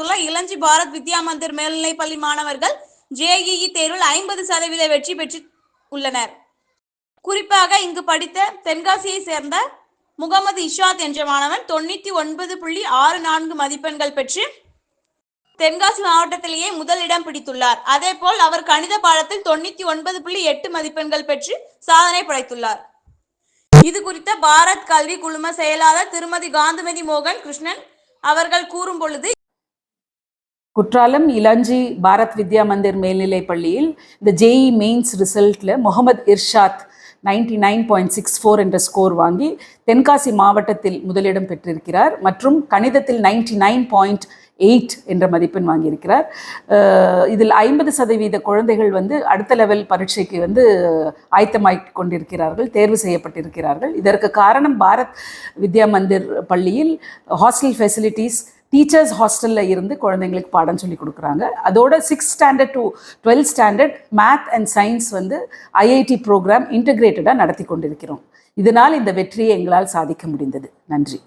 படித்துள்ள இளஞ்சி பாரத் வித்யா மந்திர் மேல்நிலைப் பள்ளி மாணவர்கள் ஜேஇஇ தேர்வில் ஐம்பது சதவீத வெற்றி பெற்று உள்ளனர். குறிப்பாக இங்கு படித்த தென்காசியை சேர்ந்த முகமது இஷாத் என்ற மாணவன் தொண்ணூத்தி ஒன்பது புள்ளி ஆறு நான்கு மதிப்பெண்கள் பெற்று தென்காசி மாவட்டத்திலேயே முதலிடம் பிடித்துள்ளார். அதே போல் அவர் கணித பாடத்தில் தொண்ணூத்தி ஒன்பது புள்ளி எட்டு மதிப்பெண்கள் பெற்று சாதனை படைத்துள்ளார். இது குறித்த பாரத் கல்வி குழும செயலாளர் திருமதி காந்திமதி மோகன் கிருஷ்ணன் அவர்கள் கூறும் பொழுது குற்றாலம் இளஞ்சி பாரத் வித்யா மந்திர் மேல்நிலைப் பள்ளியில் இந்த JE mains ரிசல்ட்டில் Mohammed Irshad ninety nine point six four என்ற ஸ்கோர் வாங்கி தென்காசி மாவட்டத்தில் முதலிடம் பெற்றிருக்கிறார் மற்றும் கணிதத்தில் நைன்டி நைன் பாயிண்ட் எயிட் என்ற மதிப்பெண் வாங்கியிருக்கிறார். இதில் ஐம்பது சதவீத குழந்தைகள் வந்து அடுத்த லெவல் பரீட்சைக்கு வந்து ஆயத்தமாய் கொண்டிருக்கிறார்கள் தேர்வு செய்யப்பட்டிருக்கிறார்கள். இதற்கு காரணம் பாரத் வித்யா மந்திர் பள்ளியில் ஹாஸ்டல் ஃபெசிலிட்டிஸ் டீச்சர்ஸ் ஹாஸ்டலில் இருந்து குழந்தைங்களுக்கு பாடம் சொல்லி கொடுக்குறாங்க. அதோட six standard to twelfth standard math and science வந்து ஐஐடி ப்ரோக்ராம் இன்டகிரேட்டடாக நடத்தி கொண்டிருக்கிறோம். இதனால் இந்த வெற்றியை எங்களால் சாதிக்க முடிந்தது. நன்றி.